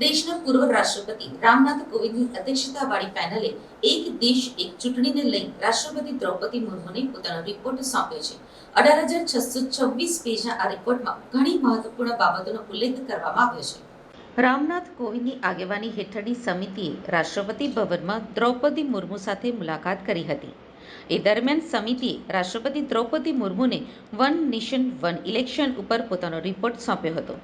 રામનાથ કોવિંદની અધ્યક્ષતાવાળી પેનલે એક દેશ, એક ચૂંટણીને લઈ રાષ્ટ્રપતિ દ્રૌપદી મુર્મુને પોતાનો રિપોર્ટ સોંપ્યો છે. અઢાર હજાર છસો છવ્વીસ પેજના આ રિપોર્ટમાં ઘણી મહત્વપૂર્ણ બાબતોનો ઉલ્લેખ કરવામાં આવ્યો છે. રામનાથ કોવિંદની આગેવાની હેઠળની સમિતિએ રાષ્ટ્રપતિ ભવનમાં દ્રૌપદી મુર્મુ સાથે મુલાકાત કરી હતી. એ દરમિયાન સમિતિએ રાષ્ટ્રપતિ દ્રૌપદી મુર્મુને વન નેશન, વન ઇલેક્શન ઉપર પોતાનો રિપોર્ટ સોંપ્યો હતો.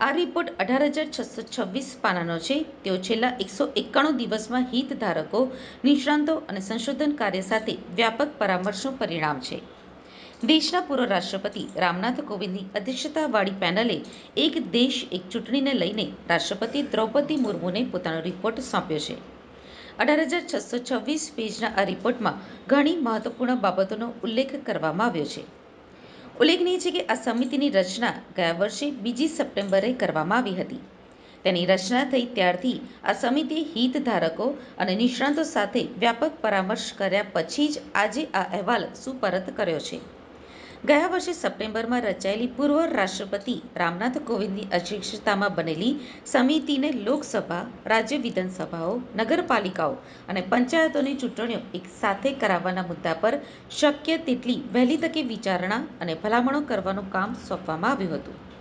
આ રિપોર્ટ અઢાર હજાર છસો છવ્વીસ પાનાનો છે. તેઓ છેલ્લા એકસો એકાણું દિવસમાં હિતધારકો, નિષ્ણાંતો અને સંશોધન કાર્ય સાથે વ્યાપક પરામર્શનું પરિણામ છે. દેશના પૂર્વ રાષ્ટ્રપતિ રામનાથ કોવિંદની અધ્યક્ષતાવાળી પેનલે એક દેશ, એક ચૂંટણીને લઈને રાષ્ટ્રપતિ દ્રૌપદી મુર્મુને પોતાનો રિપોર્ટ સોંપ્યો છે. અઢાર હજાર છસો છવ્વીસ પેજના આ રિપોર્ટમાં ઘણી મહત્વપૂર્ણ બાબતોનો ઉલ્લેખ કરવામાં આવ્યો છે. ઉલ્લેખનીય છે કે આ સમિતિની રચના ગયા વર્ષે બીજી સપ્ટેમ્બરે કરવામાં આવી હતી. તેની રચના થઈ ત્યારથી આ સમિતિએ હિતધારકો અને નિષ્ણાતો સાથે વ્યાપક પરામર્શ કર્યા પછી જ આજે આ અહેવાલ સુપરત કર્યો છે. ગયા વર્ષે સપ્ટેમ્બરમાં રચાયેલી પૂર્વ રાષ્ટ્રપતિ રામનાથ કોવિંદની અધ્યક્ષતામાં બનેલી સમિતિને લોકસભા, રાજ્ય વિધાનસભાઓ, નગરપાલિકાઓ અને પંચાયતોની ચૂંટણીઓ એક સાથે કરાવવાના મુદ્દા પર શક્ય તેટલી વહેલી તકે વિચારણા અને ભલામણો કરવાનું કામ સોંપવામાં આવ્યું હતું.